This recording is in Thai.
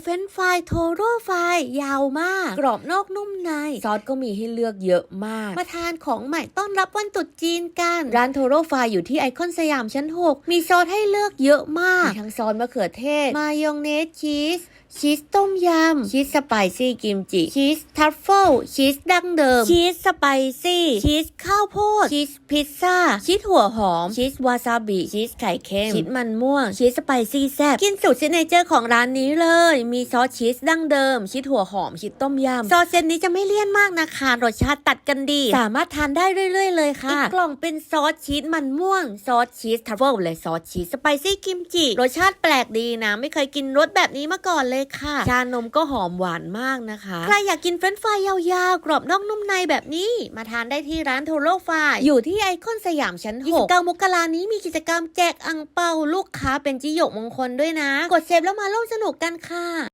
เฟนฟรายโทโร่ไฟรายยาวมาก กรอบนอกนุ่มใน ซอสก็มีให้เลือกเยอะมาก มาทานของใหม่ต้อนรับวันตรุษจีนกัน ร้านโทโร่ไฟรายอยู่ที่ไอคอนสยามชั้น 6 มีซอสให้เลือกเยอะมาก มีทั้งซอสมะเขือเทศ มายองเนสชีสชีสต้มยำ ชีสสไปซี่กิมจิ ชีสทัฟเฟิล ชีสดั้งเดิม ชีสสไปซี่ ชีสข้าวโพด ชีสพิซซ่า ชีสหัวหอม ชีสวาซาบิ ชีสไข่เค็ม ชีสมันม่วง ชีสสไปซี่แซ่บ กินสูตรซิเนเจอร์ของร้านนี้เลยมีซอสชีสดั้งเดิมชีสหัวหอมชีสต้มยำซอสเซตนี้จะไม่เลี่ยนมากนะคะ รสชาติตัดกันดี สามารถทานได้เรื่อย ๆ เลยค่ะ อีกกล่องเป็นซอสชีสมันม่วงซอสชีสทัฟเฟิลเลยซอสชีสสไปซี่กิมจิรสชาติแปลกดีนะ ไม่เคยกินรสแบบนี้มาก่อนเลยค่ะ ชานมก็หอมหวานมากนะคะใครอยากกินเฟรนช์ฟรายยาวๆ กรอบนอกนุ่มในแบบนี้ มาทานได้ที่ร้านโทโร่ฟรายอยู่ที่ไอคอนสยามชั้น6 29มกรานี้มีกิจกรรมแจกอังเปาลูกค้าเป็นจิโยกมงคลด้วยนะ กดเซฟแล้วมาร่วมสนุกกันค่ะ